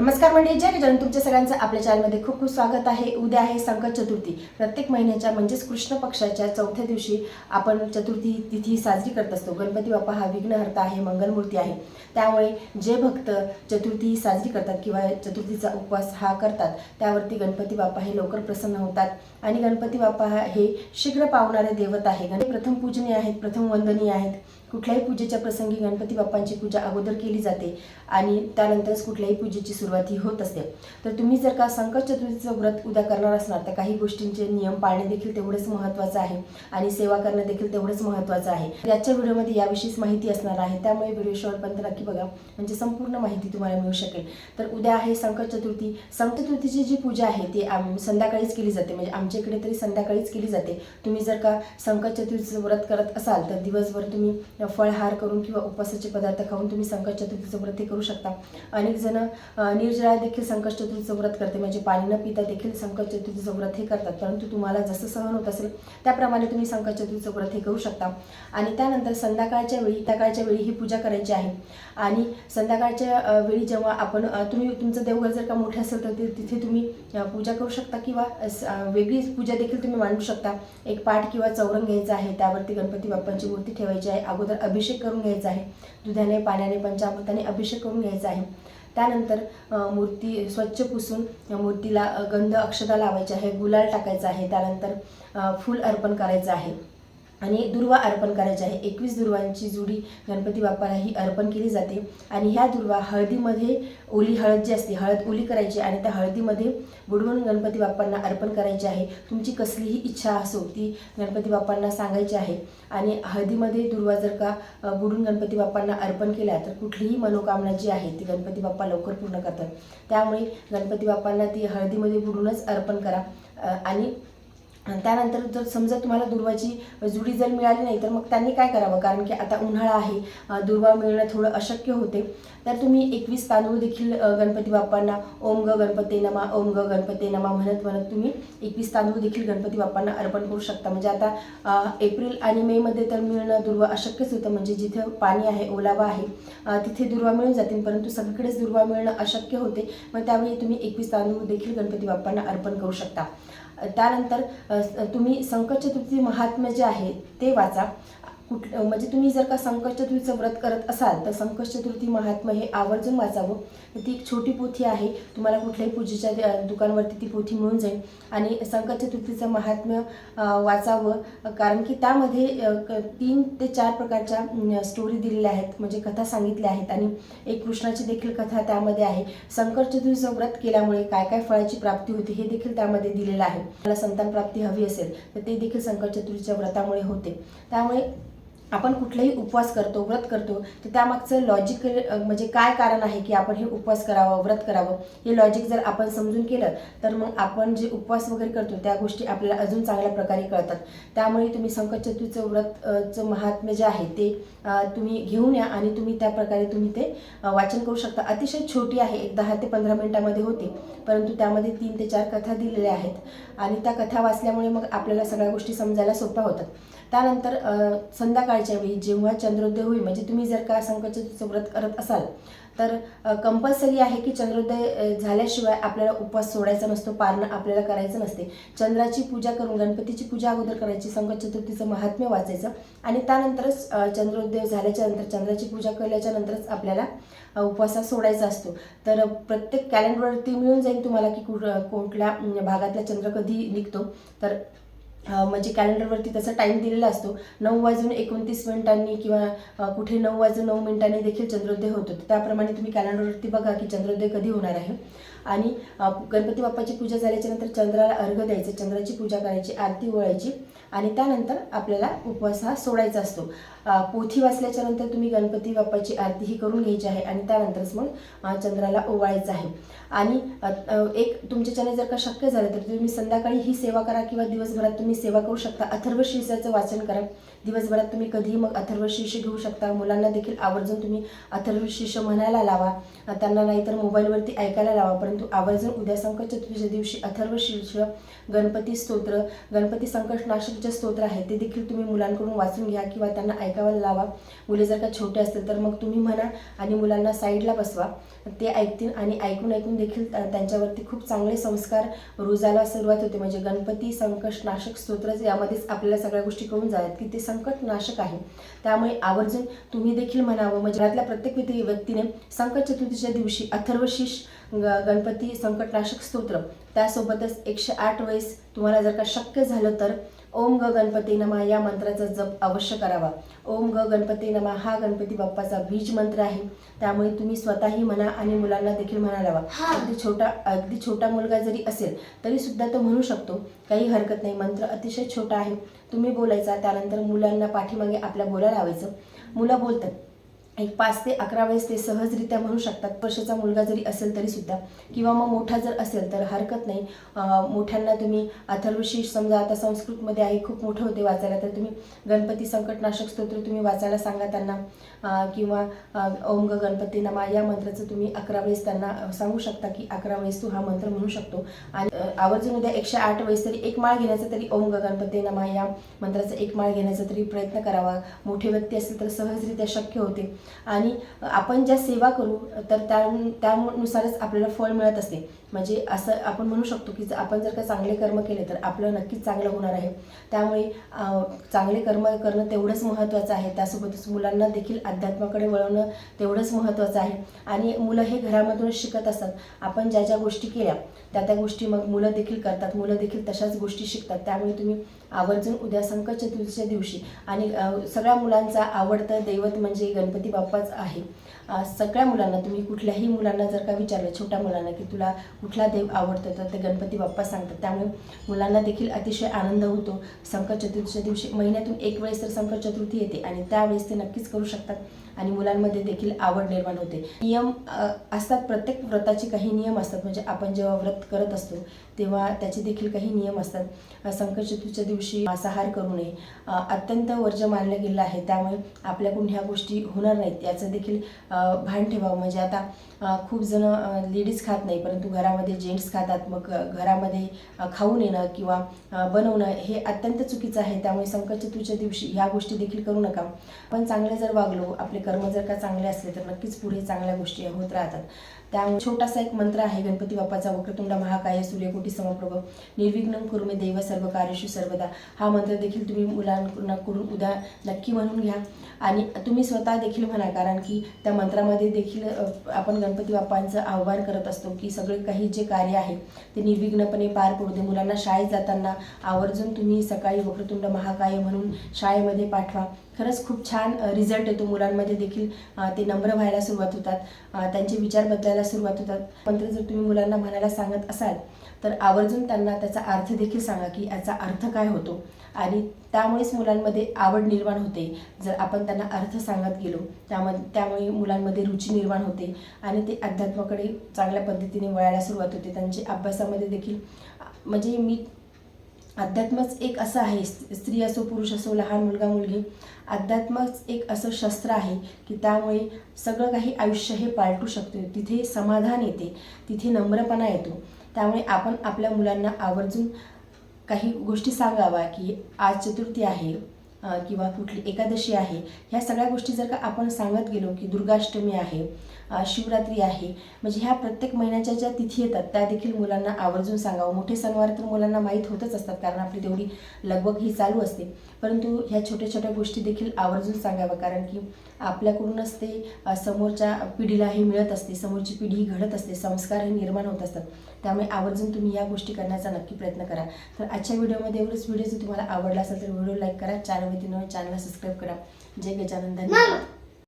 नमस्कार मंडळी जय गजानन तुमच्या सगळ्यांचं आपल्या चॅनलमध्ये खूप खूप स्वागत आहे. उद्या आहे संकट चतुर्थी. प्रत्येक महिन्याच्या म्हणजेच कृष्ण पक्षाच्या चौथ्या दिवशी आपण चतुर्थी तिथी साजरी करत असतो. गणपती बाप्पा हा विघ्नहर्ता आहे मंगलमूर्ती आहे. त्यामुळे जे भक्त चतुर्थी साजरी करतात किंवा चतुर्थीचा उपवास हा करतात त्यावरती गणपती बाप्पा हे लवकर प्रसन्न होतात आणि गणपती बाप्पा हा हे शीघ्र पावणारे देवत आहे. गणपती प्रथम पूजनीय आहेत प्रथम वंदनीय आहेत. कुठल्याही पूजेच्या प्रसंगी गणपती बाप्पांची पूजा अगोदर केली जाते आणि त्यानंतरच कुठल्याही पूजेची सुरुवात ही होत असते. तर तुम्ही जर का संकट चतुर्थीचं व्रत उद्या करणार असणार तर काही गोष्टींचे नियम पाळणे देखील तेवढंच महत्त्वाचं आहे आणि सेवा करणं देखील तेवढंच महत्त्वाचं आहे. याच्या व्हिडिओमध्ये याविषयीच माहिती असणार आहे त्यामुळे व्हिडिओ शेवटपर्यंत नक्की बघा म्हणजे संपूर्ण माहिती तुम्हाला मिळू शकेल. तर उद्या आहे संकट चतुर्थी संकट चतुर्थीची जी पूजा आहे ती आम संध्याकाळीच केली जाते म्हणजे आमच्या इकडे तरी संध्याकाळीच केली जाते. तुम्ही जर का संकट चतुर्थीचं व्रत करत असाल तर दिवसभर तुम्ही फळहार करून किंवा उपवासाचे पदार्थ खाऊन तुम्ही संकट चतुर्थीचं व्रत हे करू शकता. अनेक जण निर्जळा देखील संकट चतुर्थीचं व्रत करते. म्हणजे पाणी न पिता देखील संकट चतुर्थीचं व्रत हे करतात. परंतु तुम्हाला जसं सहन होत असेल त्याप्रमाणे तुम्ही संकट चतुर्थीचं व्रत हे करू शकता. आणि त्यानंतर संध्याकाळच्या वेळी सकाळच्या वेळी ही पूजा करायची आहे. आणि संध्याकाळच्या वेळी जेव्हा आपण तुम्ही तुमचं देवघर जर का मोठं असेल तर ते- तिथे तुम्ही पूजा करू शकता किंवा स- वेगळी पूजा देखील तुम्ही मांडू शकता. एक पाठ किंवा चौरंग घ्यायचा आहे. त्यावरती गणपती बाप्पांची मूर्ती ठेवायची आहे. अगोदर अभिषेक करून घ्यायचा आहे. दुधाने पाण्याने पंचामृताने अभिषेक करून घ्यायचा आहे. त्यानंतर मूर्ती स्वच्छ पुसून मूर्तीला गंध अक्षता लावायची आहे गुलाल टाकायचा आहे. त्यानंतर फूल अर्पण करायचं आहे. आणि दुर्वा अर्पण करायचे आहे. एकवीस दुर्वांची जुडी गणपती बाप्पाला ही अर्पण केली जाते. आणि ह्या दुर्वा हळदीमध्ये ओली हळद जी असते हळद ओली करायची आणि त्या हळदीमध्ये बुडवून गणपती बाप्पांना अर्पण करायची आहे. तुमची कसलीही इच्छा असो ती गणपती बाप्पांना सांगायची आहे. आणि हळदीमध्ये दुर्वा जर का बुडून गणपती बाप्पांना अर्पण केल्या तर कुठलीही मनोकामना जी आहे ती गणपती बाप्पा लवकर पूर्ण करतात. त्यामुळे गणपती बाप्पांना ती हळदीमध्ये बुडूनच अर्पण करा. आणि आणि त्यानंतर जर समजा तुम्हाला दुर्वाची जुडी जर मिळाली नाही तर मग त्यांनी काय करावं? कारण की आता उन्हाळा आहे दुर्वा मिळणं थोडं अशक्य होते. तर तुम्ही एकवीस तांदूळ देखील गणपती बाप्पांना ओम ग गणपते नमा ओम ग गणपते नमा म्हणत म्हणत तुम्ही एकवीस तांदूळ देखील गणपती बाप्पांना अर्पण करू शकता. म्हणजे आता एप्रिल आणि मेमध्ये तर मिळणं दुर्वा अशक्यच होतं. म्हणजे जिथे पाणी आहे ओलावा आहे तिथे दुर्वा मिळून जातील. परंतु सगळीकडेच दुर्वा मिळणं अशक्य होते. मग त्यावेळी तुम्ही एकवीस तांदूळ देखील गणपती बाप्पांना अर्पण करू शकता. त्यानंतर तुम्ही संकट चतुर्थी महात्म्य जे आहे ते वाचा. कुठ म्हणजे तुम्ही जर का संकट चतुर्थीचं व्रत करत असाल तर संकट चतुर्थी महात्म्य हे आवर्जून वाचावं. तर ती एक छोटी पोथी आहे. तुम्हाला कुठल्याही पूजेच्या दुकानवरती ती पोथी मिळून जाईल. आणि संकट चतुर्थीचं महात्म्य वाचावं. कारण की त्यामध्ये क- तीन ते चार प्रकारच्या स्टोरी दिलेल्या आहेत. म्हणजे कथा सांगितल्या आहेत. आणि एक कृष्णाची देखील कथा त्यामध्ये आहे. संकट चतुर्थीचं व्रत केल्यामुळे काय काय फळाची प्राप्ती होते हे देखील त्यामध्ये दिलेलं आहे. मला संतान प्राप्ती हवी असेल तर ते देखील संकट चतुर्थीच्या व्रतामुळे होते. त्यामुळे आपण कुठलाही उपवास करतो व्रत करतो तर त्यामागचं लॉजिक म्हणजे काय कारण आहे की आपण हे उपवास करावं व्रत करावं? हे लॉजिक जर आपण समजून केलं तर मग आपण जे उपवास वगैरे करतो त्या गोष्टी आपल्याला अजून चांगल्या प्रकारे कळतात. त्यामुळे तुम्ही संकट चतुर्थीचं व्रत चं महात्म्य जे आहे ते तुम्ही घेऊन या आणि तुम्ही त्या प्रकारे तुम्ही ते वाचन करू शकता. अतिशय छोटी आहे एक दहा ते पंधरा मिनिटामध्ये होते परंतु त्यामध्ये तीन ते चार कथा दिलेल्या आहेत आणि त्या कथा वाचल्यामुळे मग आपल्याला सगळ्या गोष्टी समजायला सोप्या होतात. त्यानंतर संध्याकाळच्या वेळी जेव्हा चंद्रोदय होईल म्हणजे तुम्ही जर का संकटचतुर्थीचं व्रत करत असाल तर कंपल्सरी आहे की चंद्रोदय झाल्याशिवाय आपल्याला उपवास सोडायचा नसतो पारणं आपल्याला करायचं नसते. चंद्राची पूजा करून गणपतीची पूजा अगोदर करायची संकट चतुर्थीचं महात्म्य वाचायचं आणि त्यानंतरच चंद्रोदय झाल्याच्यानंतर चंद्राची पूजा केल्याच्या नंतरच आपल्याला उपवासात उपवासा सोडायचा असतो. तर प्रत्येक कॅलेंडरवरती मिळून जाईल तुम्हाला की कुठ कुठल्या भागातला चंद्र कधी निघतो. तर म्हणजे कॅलेंडरवरती त्याचा टाईम दिलेला असतो. नऊ वाजून एकोणतीस मिनिटांनी किंवा कुठे नऊ वाजून नऊ मिनिटांनी देखील चंद्रोदय होतो. तर त्याप्रमाणे तुम्ही कॅलेंडरवरती बघा की चंद्रोदय कधी होणार आहे. आणि गणपती बाप्पाची पूजा झाल्याच्यानंतर चंद्राला अर्घ द्यायचं. चंद्राची पूजा करायची आरती ओळायची आणि त्यानंतर आपल्याला उपवास हा सोडायचा असतो. पोथी वाचल्याच्या नंतर तुम्ही गणपती बाप्पाची आरती ही करून घ्यायची आहे. आणि त्यानंतरच मग चंद्राला ओवाळायचं आहे. आणि एक तुमच्याच्याने जर का शक्य झालं तर तुम्ही संध्याकाळी ही सेवा करा किंवा दिवसभरात तुम्ही सेवा करू शकता. अथर्व शीर्षाचं वाचन करा. दिवसभरात तुम्ही कधीही मग अथर्व शीर्ष घेऊ शकता. मुलांना देखील आवर्जून तुम्ही अथर्व शीर्ष म्हणायला लावा. त्यांना नाहीतर मोबाईलवरती ऐकायला लावा. परंतु आवर्जून उद्या संकट चतुर्थीच्या दिवशी अथर्व शीर्ष गणपती स्तोत्र गणपती संकटनाशक जे स्तोत्र आहे ते देखील तुम्ही मुलांकडून वाचून घ्या किंवा त्यांना ऐकायला लावा. मुले जर का छोटे असतील तर मग तुम्ही म्हणा आणि मुलांना साईडला बसवा. ते ऐकतील आणि ऐकून ऐकून देखील त्यांच्यावरती खूप चांगले संस्कार रुजायला सुरुवात होते. म्हणजे गणपती संकटनाशक स्तोत्र यामध्येच आपल्याला सगळ्या गोष्टी कळून जातात की ते संकटनाशक आहे. त्यामुळे आवर्जून तुम्ही देखील म्हणावं. म्हणजे घरातल्या प्रत्येक व्यक्तीने संकट चतुर्थीच्या दिवशी अथर्वशीष ग- गणपती संकटनाशक स्तोत्र त्यासोबतच एकशे आठ वेळेस तुम्हाला जर का शक्य झालं तर ओम ग गणपती नमा या मंत्राचा जप अवश्य करावा. ओम ग गणपती नमा हा गणपती बाप्पाचा बीज मंत्र आहे. त्यामुळे तुम्ही स्वतःही म्हणा आणि मुलांना देखील म्हणा लावा. अगदी छोटा अगदी छोटा मुलगा जरी असेल तरी सुद्धा तो म्हणू शकतो काही हरकत नाही मंत्र अतिशय छोटा आहे. तुम्ही बोलायचा त्यानंतर मुलांना पाठीमागे आपल्या बोलायला लावायचं. मुलं बोलतात एक पाच ते अकरा वेळेस ते सहजरित्या म्हणू शकतात. वर्षाचा मुलगा जरी असेल तरी सुद्धा. किंवा मग मोठा जर असेल तर हरकत नाही. मोठ्यांना तुम्ही अथर्वशीष समजा आता संस्कृतमध्ये आहे खूप मोठं होते वाचायला तर तुम्ही गणपती संकटनाशक स्तोत्र तुम्ही वाचायला सांगा त्यांना. किंवा ओम ग गणपती नमा या मंत्राचं तुम्ही अकरा वेळेस त्यांना सांगू शकता की अकरा वेळेस तू हा मंत्र म्हणू शकतो. आणि आवर्जून उद्या एकशे आठ वेळेस तरी एक माळ घेण्याचा तरी ओम ग गणपती नमा या मंत्राचा एक माळ घेण्याचा तरी प्रयत्न करावा. मोठे व्यक्ती असेल तर सहजरित्या शक्य होते. आणि आपण ज्या सेवा करू तर त्या त्यानुसारच आपल्याला फळ मिळत असते. म्हणजे असं आपण म्हणू शकतो की जर आपण जर का चांगले कर्म केले तर आपलं नक्कीच चांगलं होणार आहे. त्यामुळे चांगले कर्म करणं तेवढंच महत्त्वाचं आहे. त्यासोबतच मुलांना देखील अध्यात्माकडे वळवणं तेवढंच महत्त्वाचं आहे. आणि मुलं हे घरामधूनच शिकत असतात. आपण ज्या ज्या गोष्टी केल्या त्या त्या गोष्टी मग मुलं देखील करतात. मुलं देखील तशाच गोष्टी शिकतात. त्यामुळे तुम्ही आवर्जून उद्या संकट चतुर्थीच्या दिवशी आणि सगळ्या मुलांचा आवडतं दैवत म्हणजे गणपती बाप्पाच आहे. सगळ्या मुलांना तुम्ही कुठल्याही मुलांना जर का विचारलं छोट्या मुलांना की तुला कुठला देव आवडतो तर ते गणपती बाप्पा सांगतात. त्यामुळे मुलांना देखील अतिशय आनंद होतो. संकट चतुर्थीच्या दिवशी महिन्यातून एक वेळेस तर संकट चतुर्थी येते आणि त्यावेळेस ते नक्कीच करू शकतात आणि मुलांमध्ये देखील आवड निर्माण होते. नियम असतात प्रत्येक व्रताचे काही नियम असतात. म्हणजे आपण जेव्हा व्रत करत असतो तेव्हा त्याचे देखील काही नियम असतात. संकट चतुर्थीच्या दिवशी मांसाहार करू नये. अत्यंत वर्ज मानलं गेलं आहे. त्यामुळे आपल्याकडून ह्या गोष्टी होणार नाहीत याचं देखील भान ठेवावं. म्हणजे आता खूप जण लेडीज खात नाही परंतु घरामध्ये जेंट्स खातात. मग घरामध्ये खाऊन येणं किंवा बनवणं हे अत्यंत चुकीचं आहे. त्यामुळे संकट चतुर्थीच्या दिवशी ह्या गोष्टी देखील करू नका. पण चांगले जर वागलो आपले कर्म जर का चांगले असले तर नक्कीच पुढे चांगल्या गोष्टी होत राहतात. त्यामुळे छोटासा एक मंत्र आहे गणपती बाप्पाचा वक्रतुंड महाकाय सूर्यकोटी समप्रभ. निर्विघ्न कुरुमे देव सर्व कार्यशु सर्वदा. हा मंत्र देखील तुम्ही मुलांकडून उद्या नक्की म्हणून घ्या. आणि तुम्ही स्वतः देखील म्हणा कारण की त्या मंत्रामध्ये देखील आपण गणपती बाप्पांचं आव्हान करत असतो की सगळे काही जे कार्य आहे ते निर्विघ्नपणे पार पडू दे. मुलांना शाळेत जाताना आवर्जून तुम्ही सकाळी वक्रतुंड महाकाय म्हणून शाळेमध्ये पाठवा. खरंच खूप छान रिझल्ट येतो. मुलांमध्ये देखील ते नम्र व्हायला सुरुवात होतात. त्यांचे विचार बदलायला सुरुवात होतात. मंत्र जर तुम्ही मुलांना म्हणायला सांगत असाल तर आवर्जून त्यांना त्याचा अर्थ देखील सांगा की याचा अर्थ काय होतो. आणि त्यामुळेच मुलांमध्ये आवड निर्माण होते. जर आपण त्यांना अर्थ सांगत गेलो त्यामध्ये त्यामुळे मुलांमध्ये रुची निर्माण होते. आणि ते अध्यात्माकडे चांगल्या पद्धतीने वळायला सुरुवात होते. त्यांचे अभ्यासामध्ये देखील म्हणजे मी अध्यात्मच एक असं आहे. स्त्री स्त्री असो पुरुष असो लहान मुलगा मुलगी अध्यात्मच एक असं शस्त्र आहे की त्यामुळे सगळं काही आयुष्य हे पालटू शकते. तिथे समाधान येते तिथे नम्रपणा येतो. त्यामुळे आपण आपल्या मुलांना आवर्जून काही गोष्टी सांगावा की आज चतुर्थी आहे किंवा कुठली एकादशी आहे. ह्या सगळ्या गोष्टी जर का आपण सांगत गेलो की दुर्गाष्टमी आहे शिवरात्री आहे. म्हणजे ह्या प्रत्येक महिन्याच्या ज्या तिथी येतात त्या देखील मुलांना आवर्जून सांगावं. मोठे सणवार तर मुलांना माहीत होतच असतात कारण आपली तेवढी लगबग ही चालू असते. परंतु ह्या छोट्या छोट्या गोष्टी देखील आवर्जून सांगाव्या कारण की आपल्याकडूनच ते समोरच्या पिढीला हे मिळत असते समोरची पिढी ही घडत असते संस्कार हे निर्माण होत असतात. त्यामुळे आवर्जून तुम्ही या गोष्टी करण्याचा नक्की प्रयत्न करा. तर आजच्या व्हिडिओमध्ये एवढंच. व्हिडिओ जर तुम्हाला आवडला असेल तर व्हिडिओ लाईक करा चॅनलवरती नवीन चॅनलला सबस्क्राईब करा. जय गजानंद धन्यवाद.